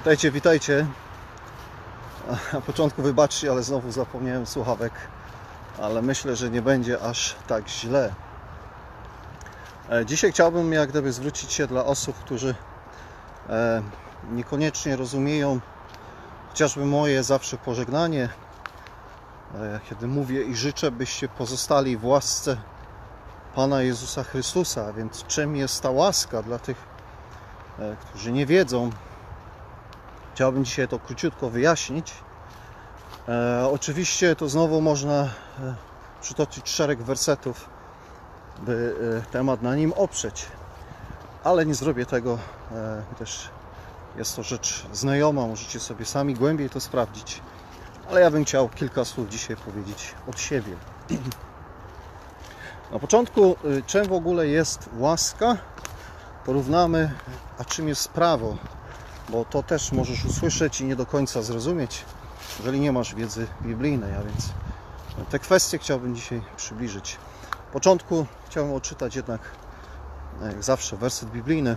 Witajcie, witajcie. Na początku wybaczcie, ale znowu zapomniałem słuchawek, ale myślę, że nie będzie aż tak źle. E, Dzisiaj chciałbym jak gdyby zwrócić się dla osób, którzy e, niekoniecznie rozumieją chociażby moje zawsze pożegnanie, e, kiedy mówię i życzę, byście pozostali w łasce Pana Jezusa Chrystusa. A Więc czym jest ta łaska dla tych, którzy nie wiedzą? Chciałbym dzisiaj to króciutko wyjaśnić. E, oczywiście to znowu można e, przytoczyć szereg wersetów, by e, temat na nim oprzeć, ale nie zrobię tego. E, też jest to rzecz znajoma, możecie sobie sami głębiej to sprawdzić. Ale ja bym chciał kilka słów dzisiaj powiedzieć od siebie. Na początku, y, czym w ogóle jest łaska? Porównamy, a czym jest prawo, bo to też możesz usłyszeć i nie do końca zrozumieć, jeżeli nie masz wiedzy biblijnej, a więc te kwestie chciałbym dzisiaj przybliżyć. W początku chciałbym odczytać jednak, jak zawsze, werset biblijny.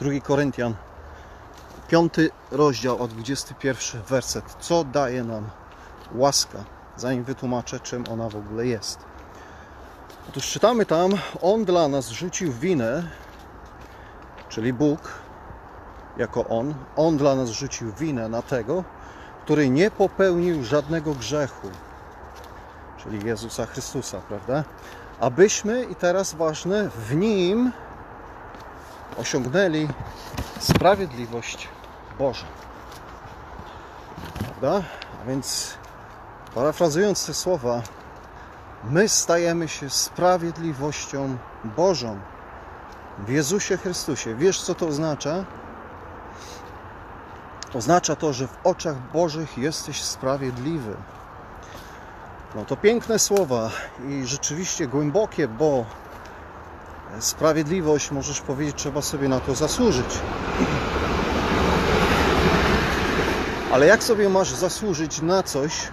2 Koryntian, 5 rozdział, a 21 werset. Co daje nam łaska? Zanim wytłumaczę, czym ona w ogóle jest. Otóż czytamy tam, On dla nas rzucił winę, czyli Bóg, jako On, On dla nas rzucił winę na tego, który nie popełnił żadnego grzechu, czyli Jezusa Chrystusa, prawda? Abyśmy, i teraz ważne, w Nim osiągnęli sprawiedliwość Bożą. Prawda? A więc, parafrazując te słowa, my stajemy się sprawiedliwością Bożą w Jezusie Chrystusie. Wiesz, co to oznacza? Oznacza to, że w oczach Bożych jesteś sprawiedliwy. No to piękne słowa i rzeczywiście głębokie, bo sprawiedliwość, możesz powiedzieć, trzeba sobie na to zasłużyć. Ale jak sobie masz zasłużyć na coś,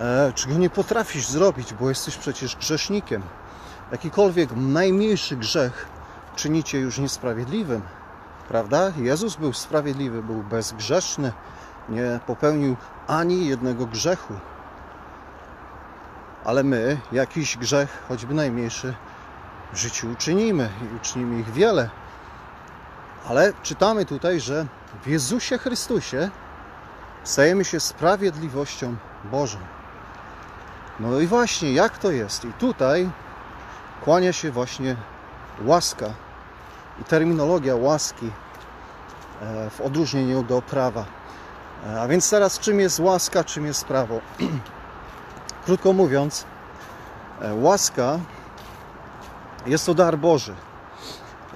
e, czego nie potrafisz zrobić, bo jesteś przecież grzesznikiem? Jakikolwiek najmniejszy grzech czyni cię już niesprawiedliwym, prawda? Jezus był sprawiedliwy, był bezgrzeszny, nie popełnił ani jednego grzechu. Ale my jakiś grzech, choćby najmniejszy, w życiu uczynimy i uczynimy ich wiele. Ale czytamy tutaj, że w Jezusie Chrystusie stajemy się sprawiedliwością Bożą. No i właśnie, jak to jest? I tutaj kłania się właśnie łaska i terminologia łaski e, w odróżnieniu do prawa. E, A więc teraz czym jest łaska, czym jest prawo? Krótko mówiąc, e, łaska jest to dar Boży.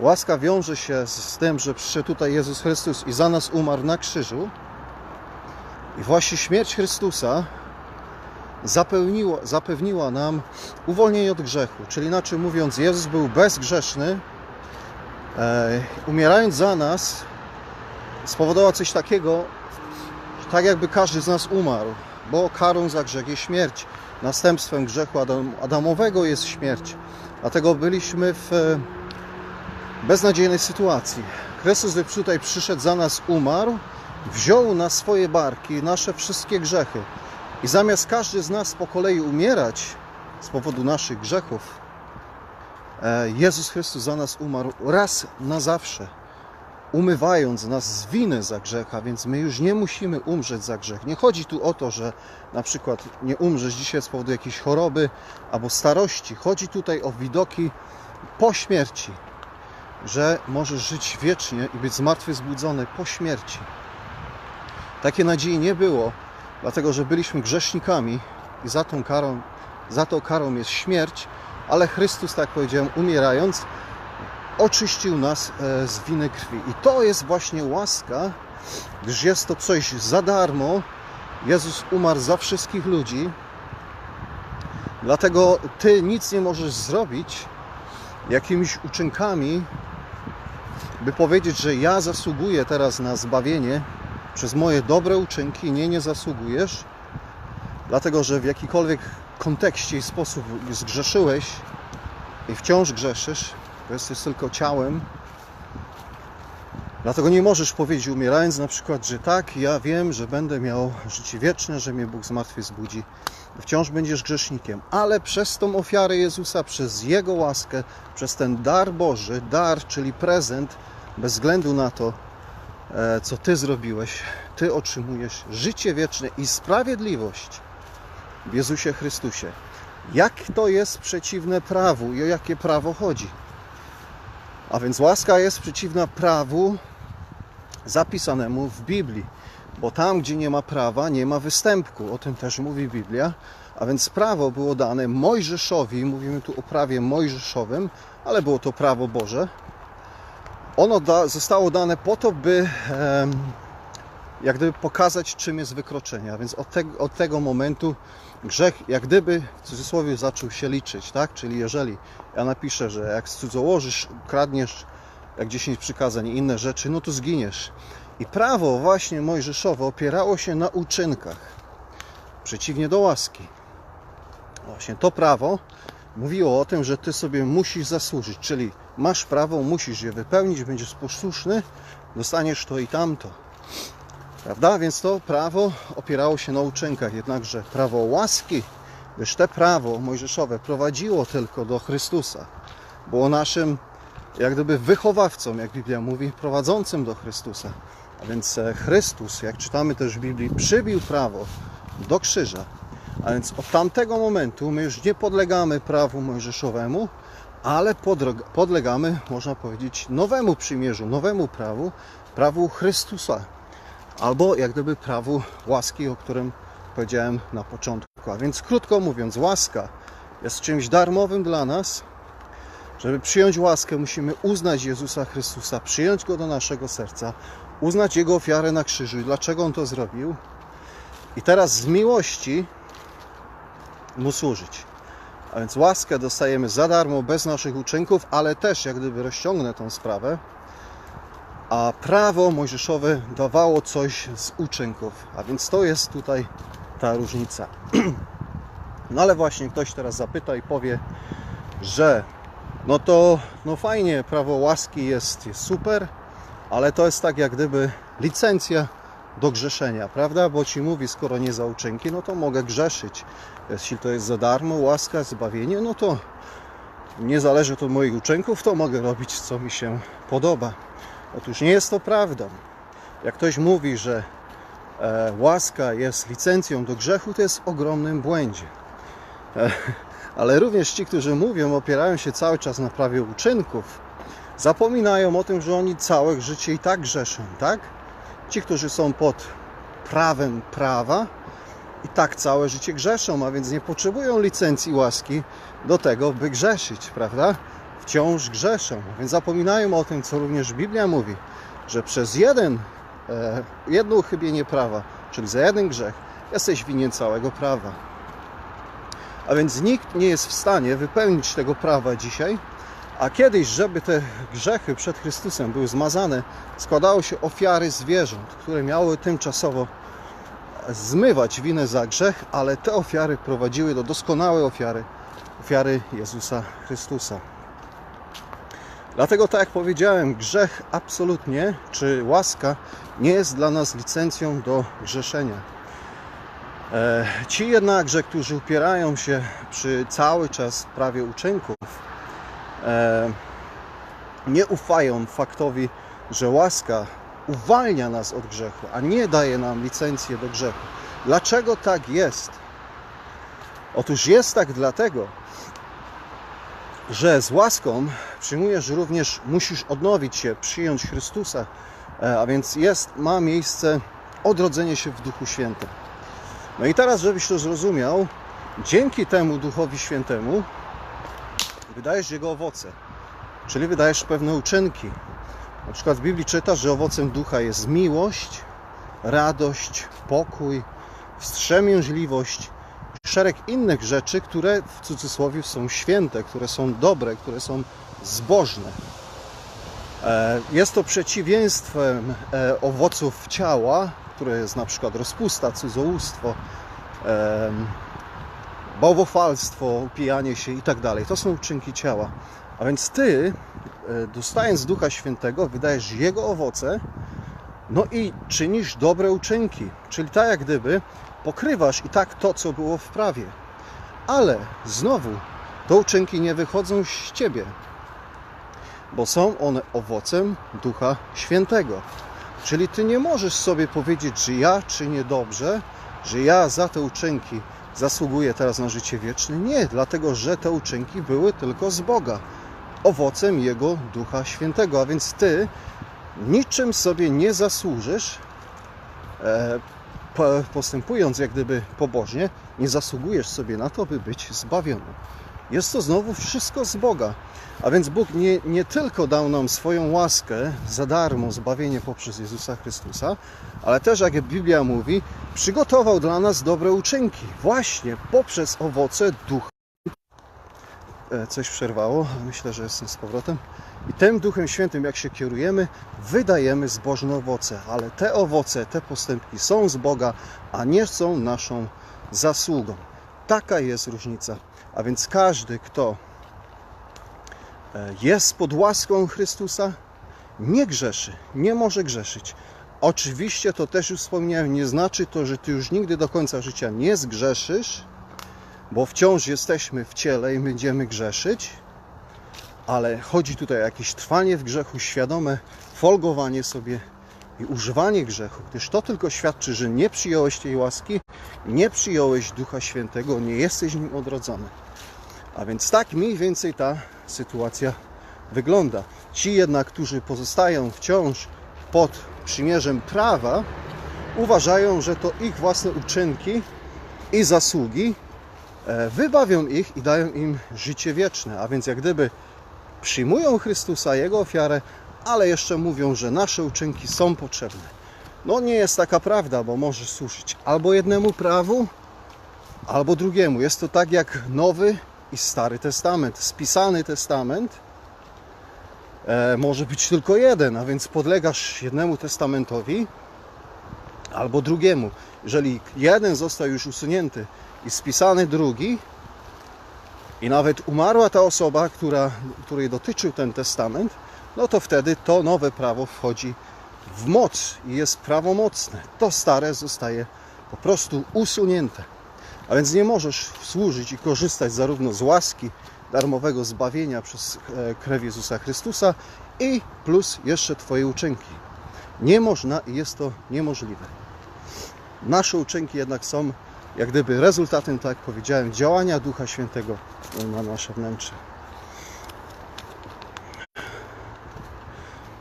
Łaska wiąże się z tym, że przyszedł tutaj Jezus Chrystus i za nas umarł na krzyżu. I właśnie śmierć Chrystusa zapewniła, nam uwolnienie od grzechu. Czyli inaczej mówiąc, Jezus był bezgrzeszny, umierając za nas, spowodował coś takiego, że tak jakby każdy z nas umarł, bo karą za grzech jest śmierć. Następstwem grzechu Adam, Adamowego jest śmierć. Dlatego byliśmy w e, beznadziejnej sytuacji. Chrystus tutaj przyszedł za nas, umarł, wziął na swoje barki nasze wszystkie grzechy. I zamiast każdy z nas po kolei umierać z powodu naszych grzechów, Jezus Chrystus za nas umarł raz na zawsze, umywając nas z winy za grzech, a więc my już nie musimy umrzeć za grzech. Nie chodzi tu o to, że na przykład nie umrzesz dzisiaj z powodu jakiejś choroby albo starości. Chodzi tutaj o widoki po śmierci, że możesz żyć wiecznie i być zmartwychwzbudzony po śmierci. Takiej nadziei nie było, dlatego że byliśmy grzesznikami i za tą karą, za tą karą jest śmierć, ale Chrystus, tak powiedziałem, umierając, oczyścił nas e, z winy krwi. I to jest właśnie łaska, gdyż jest to coś za darmo. Jezus umarł za wszystkich ludzi, dlatego Ty nic nie możesz zrobić jakimiś uczynkami, by powiedzieć, że ja zasługuję teraz na zbawienie przez moje dobre uczynki. Nie, nie zasługujesz, dlatego że w jakikolwiek kontekście i sposób zgrzeszyłeś i wciąż grzeszysz, bo jesteś tylko ciałem, Dlatego nie możesz powiedzieć umierając na przykład, że tak, ja wiem, że będę miał życie wieczne, że mnie Bóg zmartwychwzbudzi. Wciąż będziesz grzesznikiem, ale przez tą ofiarę Jezusa, przez Jego łaskę, przez ten dar Boży, dar, czyli prezent, bez względu na to, e, co Ty zrobiłeś, Ty otrzymujesz życie wieczne i sprawiedliwość w Jezusie Chrystusie. Jak to jest przeciwne prawu i o jakie prawo chodzi? A więc łaska jest przeciwna prawu zapisanemu w Biblii, bo tam, gdzie nie ma prawa, nie ma występku. O tym też mówi Biblia. A więc prawo było dane Mojżeszowi, mówimy tu o prawie mojżeszowym, ale było to prawo Boże. Ono da, zostało dane po to, by em, jak gdyby pokazać, czym jest wykroczenie. A więc od, te, od tego momentu grzech, jak gdyby w cudzysłowie zaczął się liczyć, tak? Czyli jeżeli ja napiszę, że jak cudzołożysz, kradniesz jak 10 przykazań i inne rzeczy, no to zginiesz. I prawo właśnie mojżeszowe opierało się na uczynkach, przeciwnie do łaski. Właśnie to prawo mówiło o tym, że ty sobie musisz zasłużyć, czyli masz prawo, musisz je wypełnić, będziesz posłuszny, dostaniesz to i tamto. Prawda? Więc to prawo opierało się na uczynkach, jednakże prawo łaski, gdyż te prawo mojżeszowe prowadziło tylko do Chrystusa. Było naszym, jak gdyby, wychowawcą, jak Biblia mówi, prowadzącym do Chrystusa. A więc e, Chrystus, jak czytamy też w Biblii, przybił prawo do krzyża. A więc od tamtego momentu my już nie podlegamy prawu mojżeszowemu, ale podlegamy, można powiedzieć, nowemu przymierzu, nowemu prawu, prawu Chrystusa. Albo jak gdyby prawu łaski, o którym powiedziałem na początku. A więc krótko mówiąc, łaska jest czymś darmowym dla nas. Żeby przyjąć łaskę, musimy uznać Jezusa Chrystusa, przyjąć Go do naszego serca, uznać Jego ofiarę na krzyżu i dlaczego On to zrobił. I teraz z miłości Mu służyć. A więc łaskę dostajemy za darmo, bez naszych uczynków, ale też jak gdyby rozciągnę tą sprawę, a prawo mojżeszowe dawało coś z uczynków. A więc to jest tutaj ta różnica. No ale właśnie ktoś teraz zapyta i powie, że no to no fajnie, prawo łaski jest, jest super, ale to jest tak jak gdyby licencja do grzeszenia, prawda? Bo ci mówi, skoro nie za uczynki, no to mogę grzeszyć. Jeśli to jest za darmo, łaska, zbawienie, no to nie zależy to od moich uczynków, to mogę robić, co mi się podoba. Otóż nie jest to prawdą. Jak ktoś mówi, że e, łaska jest licencją do grzechu, to jest w ogromnym błędzie. E, ale również ci, którzy mówią, opierają się cały czas na prawie uczynków, zapominają o tym, że oni całe życie i tak grzeszą, tak? Ci, którzy są pod prawem prawa, i tak całe życie grzeszą, a więc nie potrzebują licencji łaski do tego, by grzeszyć, prawda? Wciąż grzeszą, więc zapominają o tym, co również Biblia mówi, że przez jeden, e, jedno uchybienie prawa, czyli za jeden grzech, jesteś winien całego prawa. A więc nikt nie jest w stanie wypełnić tego prawa dzisiaj, a kiedyś, żeby te grzechy przed Chrystusem były zmazane, składało się ofiary zwierząt, które miały tymczasowo zmywać winę za grzech, ale te ofiary prowadziły do doskonałej ofiary, ofiary Jezusa Chrystusa. Dlatego, tak jak powiedziałem, grzech absolutnie, czy łaska, nie jest dla nas licencją do grzeszenia. E, Ci jednakże, którzy upierają się przy cały czas prawie uczynków, e, nie ufają faktowi, że łaska uwalnia nas od grzechu, a nie daje nam licencję do grzechu. Dlaczego tak jest? Otóż jest tak dlatego, że z łaską przyjmujesz również, musisz odnowić się, przyjąć Chrystusa, e, a więc jest, ma miejsce odrodzenie się w Duchu Świętym. No i teraz, żebyś to zrozumiał, dzięki temu Duchowi Świętemu wydajesz Jego owoce, czyli wydajesz pewne uczynki. Na przykład w Biblii czytasz, że owocem ducha jest miłość, radość, pokój, wstrzemięźliwość, szereg innych rzeczy, które w cudzysłowie są święte, które są dobre, które są zbożne. E, Jest to przeciwieństwem e, owoców ciała, które jest na przykład rozpusta, cudzołóstwo, em, bałwochwalstwo, upijanie się i tak. To są uczynki ciała. A więc ty, e, dostając Ducha Świętego, wydajesz Jego owoce, no i czynisz dobre uczynki. Czyli tak jak gdyby pokrywasz i tak to, co było w prawie. Ale znowu, te uczynki nie wychodzą z ciebie, bo są one owocem Ducha Świętego. Czyli ty nie możesz sobie powiedzieć, że ja czynię dobrze, że ja za te uczynki zasługuję teraz na życie wieczne. Nie, dlatego że te uczynki były tylko z Boga, owocem Jego Ducha Świętego. A więc ty niczym sobie nie zasłużysz, e, postępując jak gdyby pobożnie, nie zasługujesz sobie na to, by być zbawiony. Jest to znowu wszystko z Boga. A więc Bóg nie, nie tylko dał nam swoją łaskę za darmo, zbawienie poprzez Jezusa Chrystusa, ale też, jak Biblia mówi, przygotował dla nas dobre uczynki, właśnie poprzez owoce ducha. E, Coś przerwało, myślę, że jestem z powrotem. I tym Duchem Świętym, jak się kierujemy, wydajemy zbożne owoce, ale te owoce, te postępki są z Boga, a nie są naszą zasługą. Taka jest różnica. A więc każdy, kto e, jest pod łaską Chrystusa, nie grzeszy, nie może grzeszyć. Oczywiście to też już wspomniałem, nie znaczy to, że ty już nigdy do końca życia nie zgrzeszysz, bo wciąż jesteśmy w ciele i będziemy grzeszyć, ale chodzi tutaj o jakieś trwanie w grzechu, świadome folgowanie sobie i używanie grzechu, gdyż to tylko świadczy, że nie przyjąłeś tej łaski, nie przyjąłeś Ducha Świętego, nie jesteś nim odrodzony. A więc tak mniej więcej ta sytuacja wygląda. Ci jednak, którzy pozostają wciąż pod przymierzem prawa, uważają, że to ich własne uczynki i zasługi e, wybawią ich i dają im życie wieczne. A więc jak gdyby przyjmują Chrystusa, Jego ofiarę, ale jeszcze mówią, że nasze uczynki są potrzebne. No nie jest taka prawda, bo możesz służyć albo jednemu prawu, albo drugiemu. Jest to tak jak Nowy i Stary Testament. Spisany Testament e, może być tylko jeden, a więc podlegasz jednemu testamentowi albo drugiemu. Jeżeli jeden został już usunięty i spisany drugi, i nawet umarła ta osoba, która, której dotyczył ten testament, no to wtedy to nowe prawo wchodzi w moc i jest prawomocne. To stare zostaje po prostu usunięte. A więc nie możesz służyć i korzystać zarówno z łaski darmowego zbawienia przez e, krew Jezusa Chrystusa i plus jeszcze Twoje uczynki. Nie można i jest to niemożliwe. Nasze uczynki jednak są jak gdyby rezultatem, tak jak powiedziałem, działania Ducha Świętego na nasze wnętrze.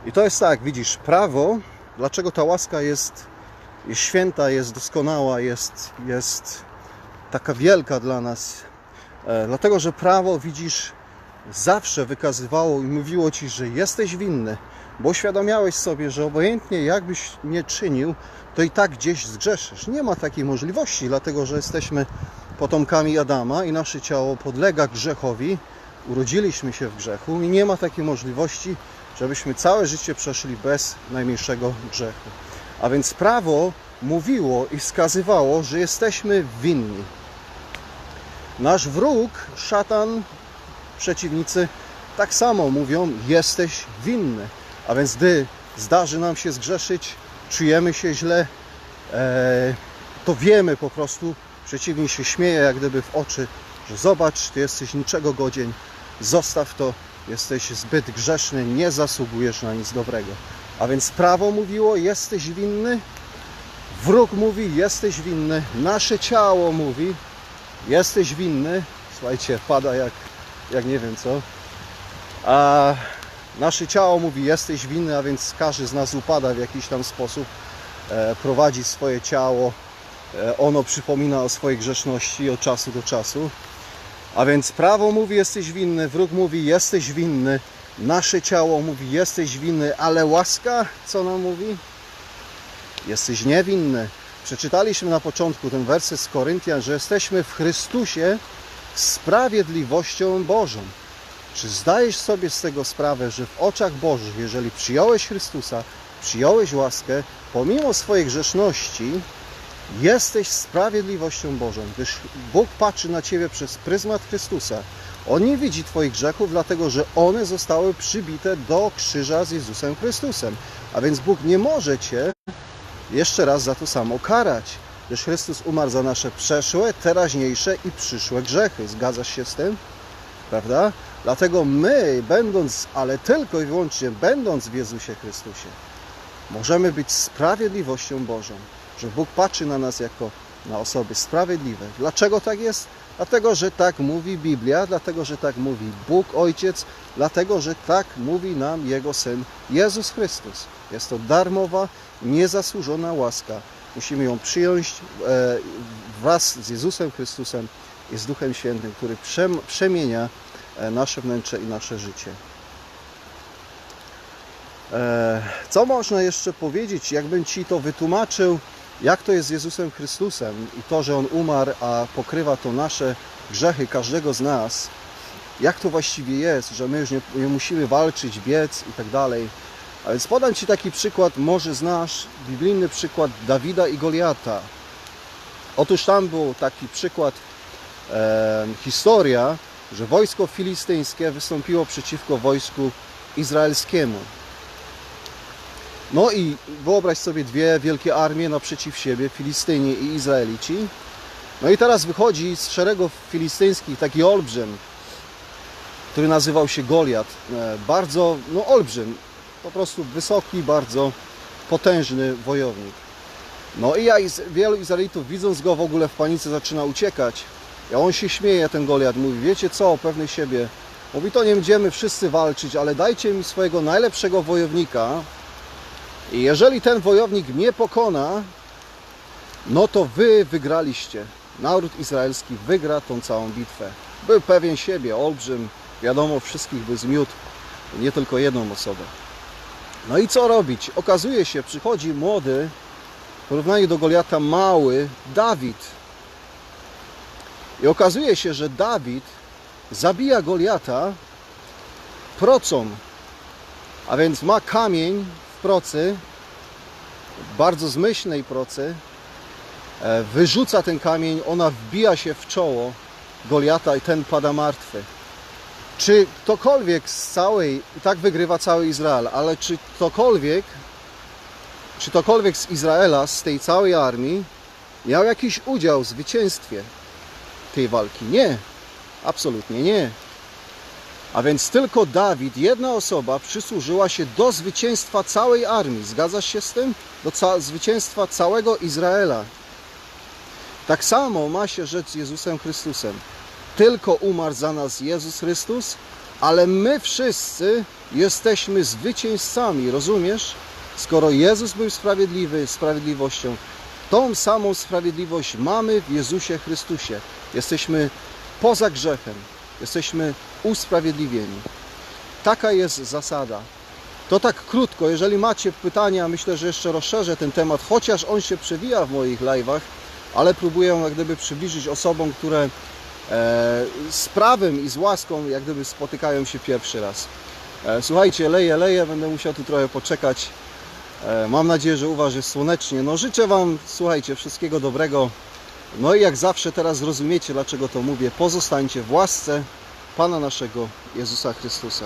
I to jest tak, widzisz, prawo, dlaczego ta łaska jest, jest święta, jest doskonała, jest, jest taka wielka dla nas. E, dlatego, że prawo, widzisz, zawsze wykazywało i mówiło ci, że jesteś winny, bo uświadamiałeś sobie, że obojętnie jakbyś nie czynił, to i tak gdzieś zgrzeszysz. Nie ma takiej możliwości, dlatego że jesteśmy potomkami Adama i nasze ciało podlega grzechowi. Urodziliśmy się w grzechu i nie ma takiej możliwości, żebyśmy całe życie przeszli bez najmniejszego grzechu. A więc prawo mówiło i wskazywało, że jesteśmy winni. Nasz wróg, szatan, przeciwnicy, tak samo mówią: jesteś winny. A więc gdy zdarzy nam się zgrzeszyć, czujemy się źle, e, to wiemy po prostu, przeciwnik się śmieje jak gdyby w oczy, że zobacz, ty jesteś niczego godzień, zostaw to, jesteś zbyt grzeszny, nie zasługujesz na nic dobrego. A więc prawo mówiło, jesteś winny, wróg mówi, jesteś winny, nasze ciało mówi, jesteś winny. Słuchajcie, pada jak, jak nie wiem co. A nasze ciało mówi, jesteś winny, a więc każdy z nas upada w jakiś tam sposób, e, prowadzi swoje ciało, e, ono przypomina o swojej grzeszności od czasu do czasu. A więc prawo mówi, jesteś winny, wróg mówi, jesteś winny, nasze ciało mówi, jesteś winny, ale łaska, co nam mówi? Jesteś niewinny. Przeczytaliśmy na początku ten werset z Koryntian, że jesteśmy w Chrystusie sprawiedliwością Bożą. Czy zdajesz sobie z tego sprawę, że w oczach Bożych, jeżeli przyjąłeś Chrystusa, przyjąłeś łaskę, pomimo swojej grzeszności, jesteś sprawiedliwością Bożą, gdyż Bóg patrzy na Ciebie przez pryzmat Chrystusa. On nie widzi Twoich grzechów, dlatego że one zostały przybite do krzyża z Jezusem Chrystusem. A więc Bóg nie może Cię jeszcze raz za to samo karać. Gdyż Chrystus umarł za nasze przeszłe, teraźniejsze i przyszłe grzechy. Zgadzasz się z tym? Prawda? Dlatego my, będąc, ale tylko i wyłącznie będąc w Jezusie Chrystusie, możemy być sprawiedliwością Bożą. Że Bóg patrzy na nas jako na osoby sprawiedliwe. Dlaczego tak jest? Dlatego, że tak mówi Biblia, dlatego, że tak mówi Bóg Ojciec, dlatego, że tak mówi nam Jego Syn Jezus Chrystus. Jest to darmowa, niezasłużona łaska. Musimy ją przyjąć e, wraz z Jezusem Chrystusem i z Duchem Świętym, który przem- przemienia nasze wnętrze i nasze życie. E, Co można jeszcze powiedzieć, jakbym Ci to wytłumaczył, jak to jest z Jezusem Chrystusem i to, że On umarł, a pokrywa to nasze grzechy każdego z nas, jak to właściwie jest, że my już nie, nie musimy walczyć, biec i tak dalej. A więc podam Ci taki przykład, może znasz, biblijny przykład Dawida i Goliata. Otóż tam był taki przykład, e, historia, że wojsko filistyńskie wystąpiło przeciwko wojsku izraelskiemu. No i wyobraź sobie dwie wielkie armie naprzeciw siebie, Filistyni i Izraelici. No i teraz wychodzi z szeregów filistyńskich taki olbrzym, który nazywał się Goliat. E, Bardzo, no olbrzym, po prostu wysoki, bardzo potężny wojownik. No i ja, wielu Izraelitów widząc go w ogóle w panice zaczyna uciekać. A on się śmieje, ten Goliat, mówi, wiecie co, pewny siebie. Mówi, to nie będziemy wszyscy walczyć, ale dajcie mi swojego najlepszego wojownika, i jeżeli ten wojownik mnie pokona, no to wy wygraliście. Naród izraelski wygra tą całą bitwę. Był pewien siebie, olbrzym, wiadomo, wszystkich by zmiótł, nie tylko jedną osobę. No i co robić? Okazuje się, przychodzi młody, w porównaniu do Goliata mały, Dawid. I okazuje się, że Dawid zabija Goliata procą, a więc ma kamień w procy, bardzo zmyślnej procy, e, wyrzuca ten kamień, ona wbija się w czoło Goliata i ten pada martwy. Czy ktokolwiek z całej, i tak wygrywa cały Izrael, ale czy ktokolwiek, czy ktokolwiek z Izraela, z tej całej armii, miał jakiś udział w zwycięstwie tej walki? Nie, absolutnie nie. A więc tylko Dawid, jedna osoba, przysłużyła się do zwycięstwa całej armii. Zgadzasz się z tym? Do ca- zwycięstwa całego Izraela. Tak samo ma się rzecz z Jezusem Chrystusem. Tylko umarł za nas Jezus Chrystus, ale my wszyscy jesteśmy zwycięzcami, rozumiesz? Skoro Jezus był sprawiedliwy, sprawiedliwością, tą samą sprawiedliwość mamy w Jezusie Chrystusie. Jesteśmy poza grzechem. Jesteśmy usprawiedliwieni. Taka jest zasada. To tak krótko. Jeżeli macie pytania, myślę, że jeszcze rozszerzę ten temat, chociaż on się przewija w moich live'ach, ale próbuję jak gdyby przybliżyć osobom, które e, z prawem i z łaską jak gdyby spotykają się pierwszy raz. E, słuchajcie, leję, leję, będę musiał tu trochę poczekać. E, mam nadzieję, że u Was jest słonecznie. No życzę Wam, słuchajcie, wszystkiego dobrego. No i jak zawsze teraz zrozumiecie, dlaczego to mówię. Pozostańcie w łasce Pana naszego Jezusa Chrystusa.